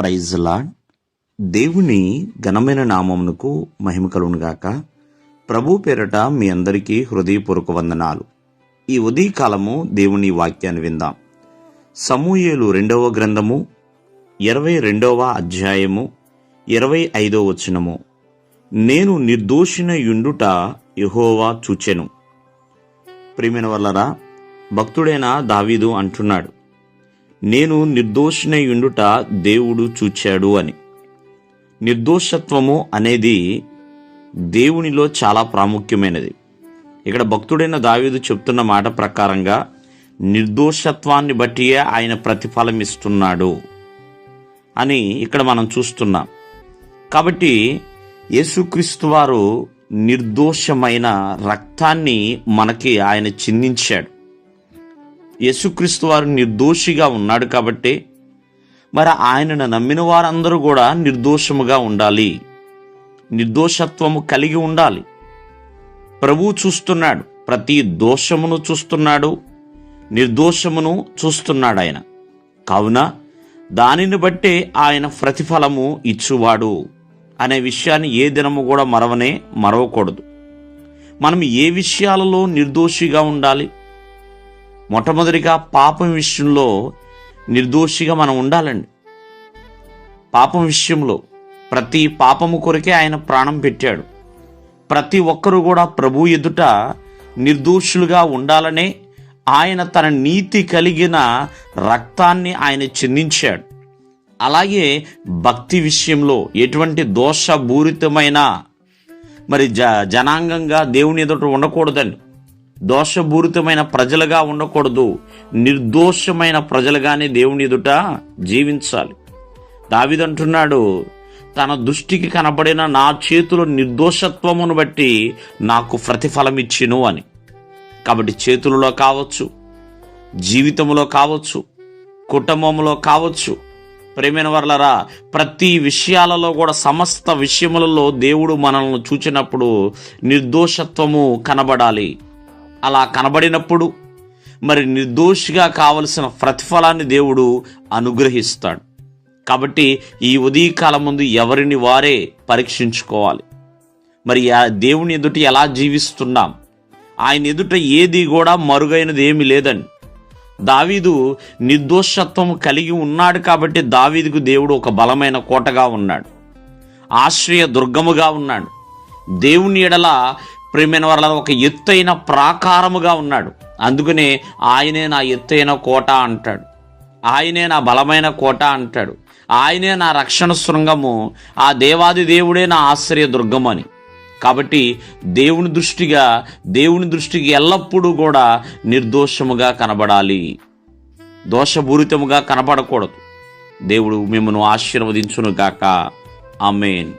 Praise lord దేవుని ఘనమైన నామమునకు మహిమ కలుగునుగాక ప్రభు పేరట మీ అందరికీ హృదయపూర్వక వందనాలు. ఈ ఉదయకాలము దేవుని వాక్యాన్ని విందాం. సమూయేలు రెండవ గ్రంథము ఇరవై రెండవ అధ్యాయము ఇరవై ఐదవ వచనము. నేను నిర్దోషిన యుండుట యహోవా చూచెను. ప్రియమైన వల్లరా భక్తుడైన దావీదు అంటున్నాడు నేను నిర్దోషినై ఉండుట దేవుడు చూచాడు అని. నిర్దోషత్వము అనేది దేవునిలో చాలా ప్రాముఖ్యమైనది. ఇక్కడ భక్తుడైన దావీదు చెప్తున్న మాట ప్రకారంగా నిర్దోషత్వాన్ని బట్టియే ఆయన ప్రతిఫలం ఇస్తున్నాడు అని ఇక్కడ మనం చూస్తున్నాం. కాబట్టి యేసుక్రీస్తు వారు నిర్దోషమైన రక్తాన్ని మనకి ఆయన చిందించాడు. యేసుక్రీస్తు వారు నిర్దోషిగా ఉన్నాడు కాబట్టి మరి ఆయనను నమ్మిన వారందరూ కూడా నిర్దోషముగా ఉండాలి. నిర్దోషత్వము కలిగి ఉండాలి. ప్రభువు చూస్తున్నాడు ప్రతి దోషమును చూస్తున్నాడు నిర్దోషమును చూస్తున్నాడు ఆయన. కావున దానిని బట్టే ఆయన ప్రతిఫలము ఇచ్చువాడు అనే విషయాన్ని ఏ దినము కూడా మరవనే మరవకూడదు. మనం ఏ విషయాలలో నిర్దోషిగా ఉండాలి? మొట్టమొదటిగా పాపం విషయంలో నిర్దోషిగా మనం ఉండాలండి. పాపం విషయంలో ప్రతి పాపము కొరకే ఆయన ప్రాణం పెట్టాడు. ప్రతి ఒక్కరూ కూడా ప్రభు ఎదుట నిర్దోషులుగా ఉండాలనే ఆయన తన నీతి కలిగిన రక్తాన్ని ఆయన చెందించాడు అలాగే భక్తి విషయంలో ఎటువంటి దోషపూరితమైన మరి జ జనాంగంగా దేవుని ఎదుట ఉండకూడదండి. దోషపూరితమైన ప్రజలుగా ఉండకూడదు. నిర్దోషమైన ప్రజలుగానే దేవుని ఎదుట జీవించాలి. దావిదంటున్నాడు తన దృష్టికి కనబడిన నా చేతుల నిర్దోషత్వమును బట్టి నాకు ప్రతిఫలం ఇచ్చిను అని. కాబట్టి చేతులలో కావచ్చు జీవితంలో కావచ్చు కుటుంబంలో కావచ్చు. ప్రేమైన వర్లరా ప్రతి విషయాలలో కూడా సమస్త విషయములలో దేవుడు మనల్ని చూచినప్పుడు నిర్దోషత్వము కనబడాలి. అలా కనబడినప్పుడు మరి నిర్దోషిగా కావలసిన ప్రతిఫలాన్ని దేవుడు అనుగ్రహిస్తాడు. కాబట్టి ఈ ఉదయకాలం ముందు ఎవరిని వారే పరీక్షించుకోవాలి. మరి ఆ దేవుని ఎదుట ఎలా జీవిస్తున్నాం? ఆయన ఎదుట ఏది కూడా మరుగైనది ఏమి లేదండి. దావీదు నిర్దోషత్వం కలిగి ఉన్నాడు కాబట్టి దావీదుకు దేవుడు ఒక బలమైన కోటగా ఉన్నాడు. ఆశ్రయ దుర్గముగా ఉన్నాడు. దేవుని ఎడల ప్రేమైన వాళ్ళ ఒక ఎత్తైన ప్రాకారముగా ఉన్నాడు. అందుకనే ఆయనే నా ఎత్తైన కోట అంటాడు. ఆయనే నా బలమైన కోట అంటాడు. ఆయనే నా రక్షణ శృంగము. ఆ దేవాది దేవుడే నా ఆశ్రయ దుర్గం అని. కాబట్టి దేవుని దృష్టిగా దేవుని దృష్టికి ఎల్లప్పుడూ కూడా నిర్దోషముగా కనబడాలి. దోషపూరితముగా కనబడకూడదు. దేవుడు మిమ్మల్ని ఆశీర్వదించును గాక ఆమెన్.